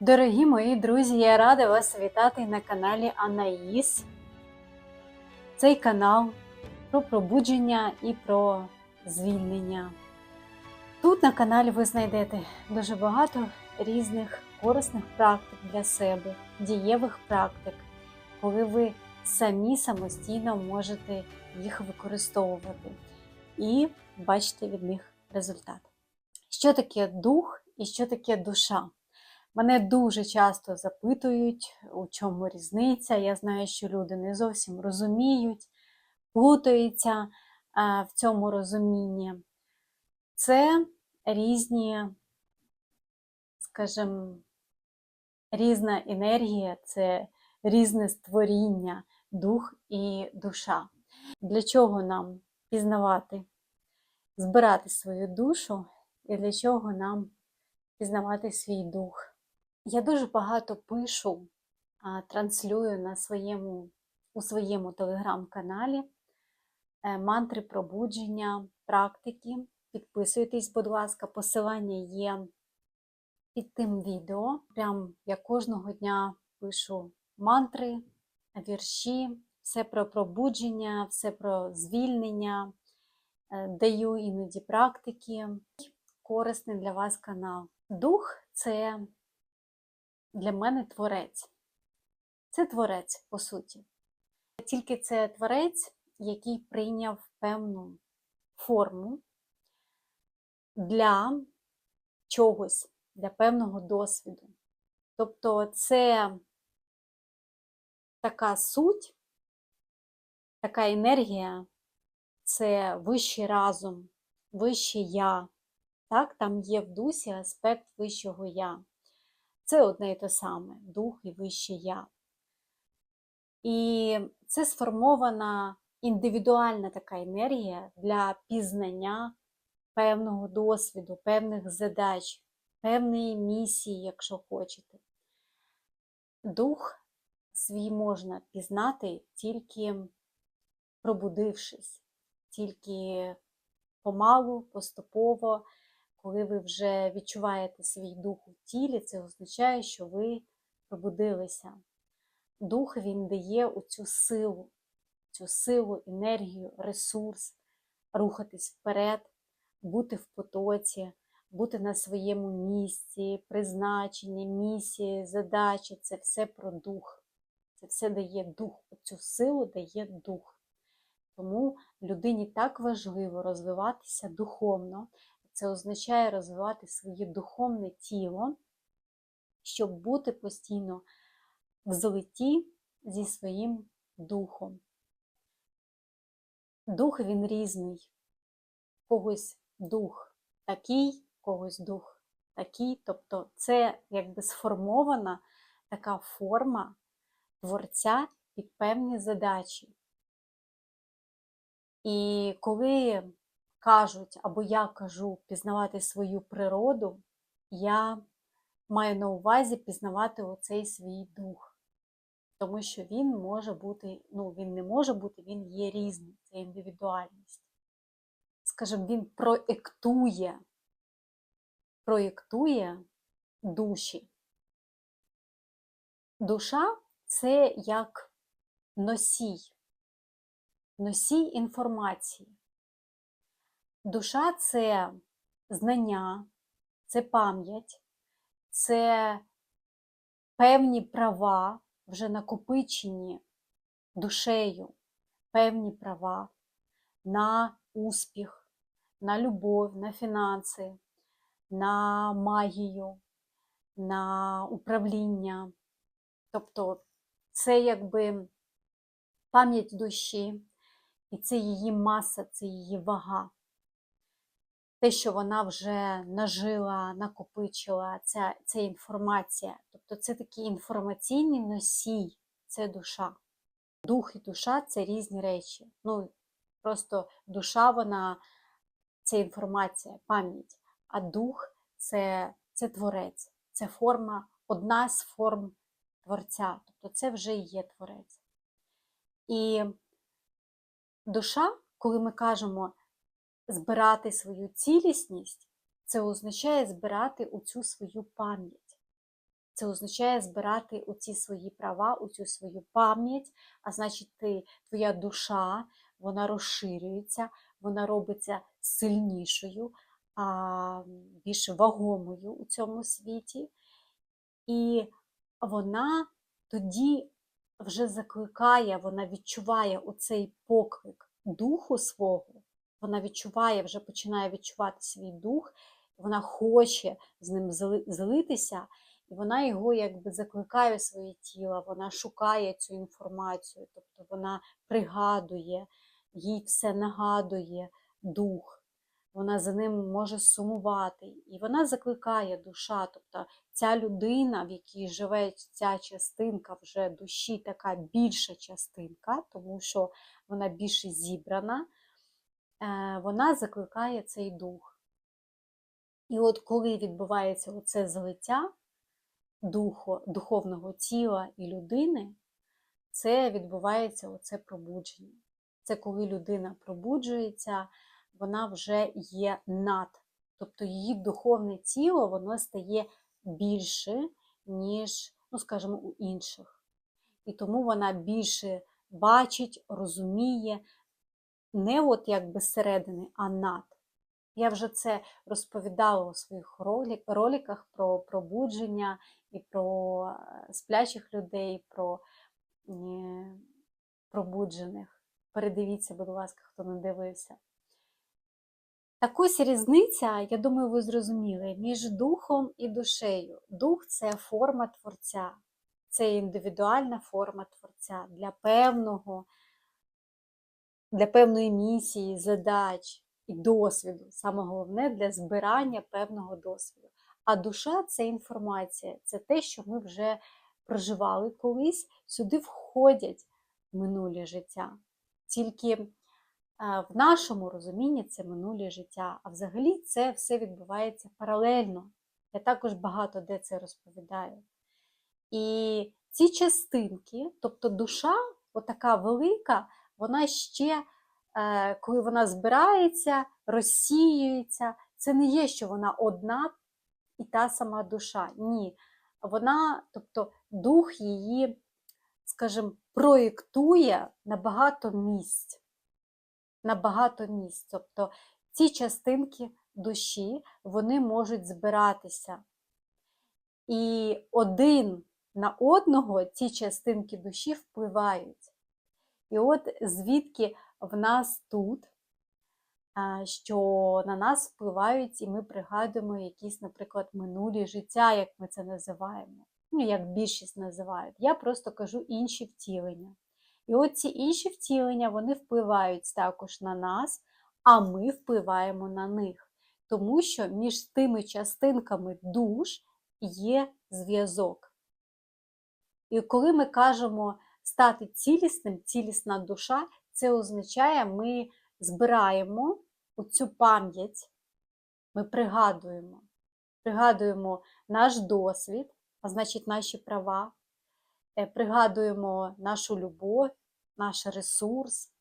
Дорогі мої друзі, я рада вас вітати на каналі Анаїс. Цей канал про пробудження і про звільнення. Тут на каналі ви знайдете дуже багато різних корисних практик для себе, дієвих практик, коли ви самі самостійно можете їх використовувати і бачите від них результат. Що таке дух і що таке душа? Мене дуже часто запитують, у чому різниця. Я знаю, що люди не зовсім розуміють, плутаються в цьому розумінні. Це різні, скажімо, різна енергія, це різне створіння, дух і душа. Для чого нам пізнавати, збирати свою душу і для чого нам пізнавати свій дух? Я дуже багато пишу, транслюю на своєму, у своєму телеграм-каналі е, мантри пробудження, практики. Підписуйтесь, будь ласка, посилання є під тим відео. Прям я кожного дня пишу мантри, вірші, все про пробудження, все про звільнення, е, даю іноді практики. Корисний для вас канал. Дух це для мене творець. Це творець, по суті. Тільки це творець, який прийняв певну форму для чогось, для певного досвіду. Тобто це така суть, така енергія, це вищий разум, вище я. Так, Там є в дусі аспект вищого я. Це одне і те саме дух і вище я. І це сформована індивідуальна така енергія для пізнання певного досвіду, певних задач, певної місії, якщо хочете. Дух свій можна пізнати тільки пробудившись, тільки помалу, поступово. Коли ви вже відчуваєте свій дух у тілі, це означає, що ви пробудилися. Дух він дає оцю силу, цю силу, енергію, ресурс, рухатись вперед, бути в потоці, бути на своєму місці, призначення, місії, задачі це все про дух. Це все дає дух, цю силу дає дух. Тому людині так важливо розвиватися духовно. Це означає розвивати своє духовне тіло, щоб бути постійно в злитті зі своїм духом. Дух він різний. Когось дух такий, когось дух такий. Тобто це якби сформована така форма творця під певні задачі. І коли кажуть, або я кажу пізнавати свою природу, я маю на увазі пізнавати оцей свій дух. Тому що він може бути, ну, він не може бути, він є різний, це індивідуальність. Скажімо, він проєктує, проєктує душі. Душа це як носій, носій інформації. Душа це знання, це пам'ять, це певні права, вже накопичені душею, певні права на успіх, на любов, на фінанси, на магію, на управління. Тобто це якби пам'ять душі, і це її маса, це її вага те, що вона вже нажила, накопичила, ця, ця інформація. Тобто це такий інформаційний носій, це душа. Дух і душа це різні речі. Ну, Просто душа, вона це інформація, пам'ять, а дух це, це творець, це форма, одна з форм творця. Тобто це вже і є творець. І душа, коли ми кажемо, збирати свою цілісність, це означає збирати оцю свою пам'ять. Це означає збирати оці свої права, оцю свою пам'ять, а значить, ти, твоя душа вона розширюється, вона робиться сильнішою, а, більш вагомою у цьому світі. І вона тоді вже закликає, вона відчуває оцей поклик духу свого, вона відчуває, вже починає відчувати свій дух, вона хоче з ним злитися, і вона його якби закликає в своє тіло, вона шукає цю інформацію, тобто вона пригадує, їй все нагадує дух, вона за ним може сумувати. І вона закликає душа, тобто ця людина, в якій живе ця частинка вже душі, така більша частинка, тому що вона більше зібрана, вона закликає цей дух. І от коли відбувається оце злиття духу, духовного тіла і людини, це відбувається оце пробудження. Це коли людина пробуджується, вона вже є над. Тобто її духовне тіло воно стає більше, ніж, ну, скажімо, у інших. І тому вона більше бачить, розуміє, не от якби зсередини, а над. Я вже це розповідала у своїх ролі- роликах про пробудження і про е, сплячих людей, про е, пробуджених. Передивіться, будь ласка, хто не дивився. Так ось різниця, я думаю, ви зрозуміли, між духом і душею. Дух це форма творця, це індивідуальна форма творця для певного, для певної місії, задач і досвіду. Саме головне для збирання певного досвіду. А душа це інформація, це те, що ми вже проживали колись, сюди входять минулі життя. Тільки е, в нашому розумінні це минулі життя, а взагалі це все відбувається паралельно. Я також багато де це розповідаю. І ці частинки, тобто душа, отака велика, вона ще, е, коли вона збирається, розсіюється, це не є, що вона одна і та сама душа. Ні. Вона, тобто дух її, скажімо, проєктує на багато місць. На багато місць. Тобто ці частинки душі вони можуть збиратися. І один на одного ці частинки душі впливають. І от звідки в нас тут, що на нас впливають, і ми пригадуємо якісь, наприклад, минулі життя, як ми це називаємо. Ну, як більшість називають. Я просто кажу інші втілення. І от ці інші втілення вони впливають також на нас, а ми впливаємо на них. Тому що між тими частинками душ є зв'язок. І коли ми кажемо стати цілісним, цілісна душа, це означає, ми збираємо цю пам'ять, ми пригадуємо, пригадуємо наш досвід, а значить наші права, е, пригадуємо нашу любов, наш ресурс,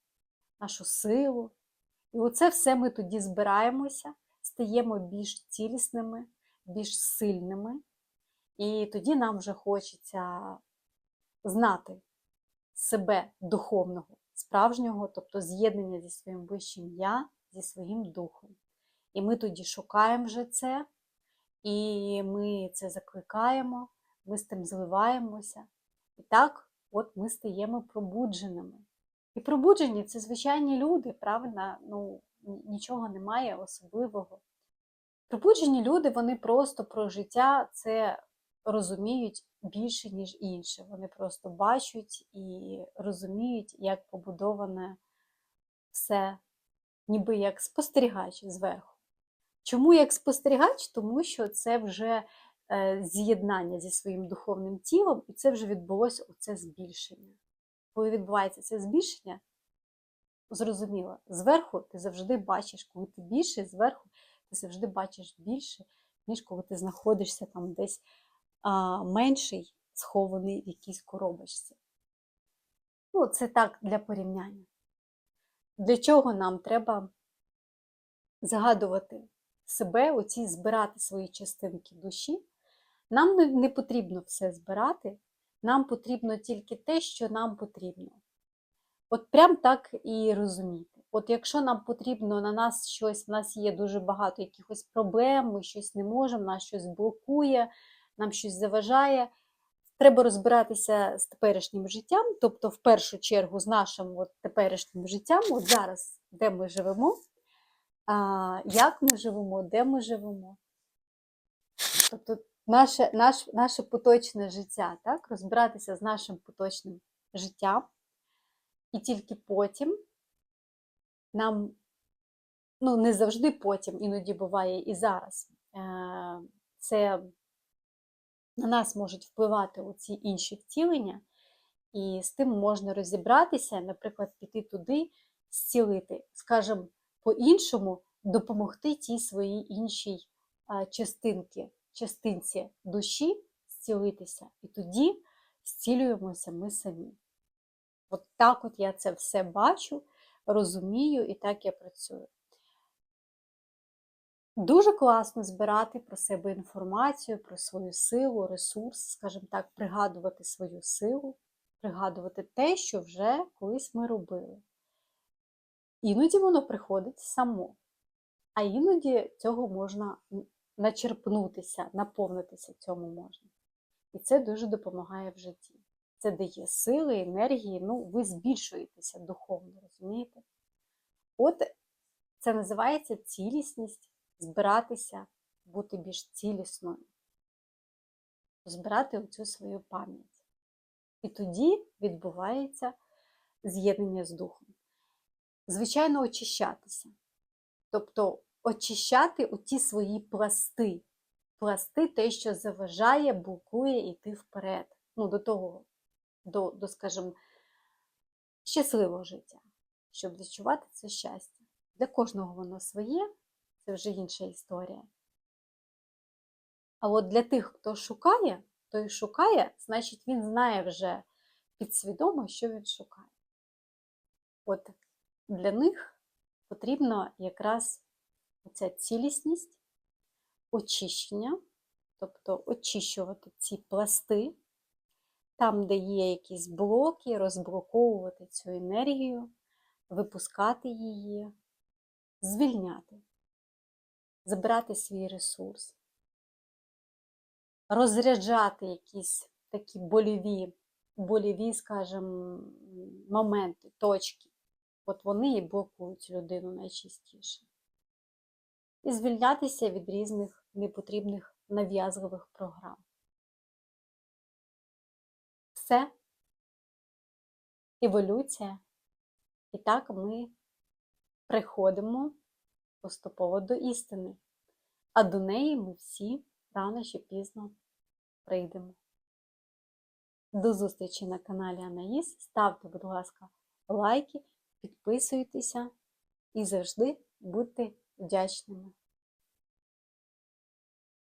нашу силу. І оце все ми тоді збираємося, стаємо більш цілісними, більш сильними. І тоді нам вже хочеться знати себе духовного, справжнього, тобто з'єднання зі своїм вищим я, зі своїм духом. І ми тоді шукаємо вже це, і ми це закликаємо, ми з тим зливаємося. І так, от ми стаємо пробудженими. І пробуджені це звичайні люди, правильно? Ну, нічого немає особливого. Пробуджені люди, вони просто про життя це розуміють більше, ніж інші. Вони просто бачать і розуміють, як побудоване все, ніби як спостерігач зверху. Чому як спостерігач? Тому що це вже е, з'єднання зі своїм духовним тілом, і це вже відбулося оце збільшення. Коли відбувається це збільшення, зрозуміло, зверху ти завжди бачиш, коли ти більше, зверху ти завжди бачиш більше, ніж коли ти знаходишся там десь а, менший, схований в якійсь коробочці. Ну, це так для порівняння. Для чого нам треба згадувати себе, оці збирати свої частинки душі Нам не, потрібно все збирати, нам потрібно тільки те, що нам потрібно. От прям так і розуміти. От якщо нам потрібно на нас щось, в нас є дуже багато якихось проблем, ми щось не можемо, нас щось блокує, нам щось заважає. Треба розбиратися з теперішнім життям, тобто, в першу чергу, з нашим от теперішнім життям, от зараз, де ми живемо, а, як ми живемо, де ми живемо. Тобто наше, наш, наше поточне життя, так? розбиратися з нашим поточним життям, і тільки потім нам, ну, не завжди потім, іноді буває і зараз, е, це на нас можуть впливати оці інші втілення, і з тим можна розібратися, наприклад, піти туди, зцілити, скажімо, по-іншому допомогти тій своїй іншій частинки, частинці душі зцілитися. І тоді зцілюємося ми самі. От так от я це все бачу, розумію і так я працюю. Дуже класно збирати про себе інформацію, про свою силу, ресурс, скажімо так, пригадувати свою силу, пригадувати те, що вже колись ми робили. Іноді воно приходить само, а іноді цього можна начерпнутися, наповнитися цьому можна. І це дуже допомагає в житті. Це дає сили, енергії, ну, ви збільшуєтеся духовно, розумієте? От це називається цілісність збиратися, бути більш цілісною, збирати оцю свою пам'ять. І тоді відбувається з'єднання з духом. Звичайно, очищатися. Тобто очищати оті свої пласти, пласти те, що заважає, блокує йти вперед. Ну, до того, до, до скажімо, щасливого життя, щоб відчувати це щастя. Для кожного воно своє, це вже інша історія. А от для тих, хто шукає, той шукає, значить він знає вже підсвідомо, що він шукає. От для них потрібна якраз ця цілісність, очищення, тобто очищувати ці пласти, там, де є якісь блоки, розблоковувати цю енергію, випускати її, звільняти забирати свій ресурс, розряджати якісь такі боліві, боліві, скажімо, моменти, точки. От вони і блокують людину найчастіше. І звільнятися від різних непотрібних нав'язливих програм. Все. Еволюція. І так ми приходимо поступово до істини, а до неї ми всі рано чи пізно прийдемо. До зустрічі на каналі Анаїс. Ставте, будь ласка, лайки, підписуйтеся і завжди будьте вдячними.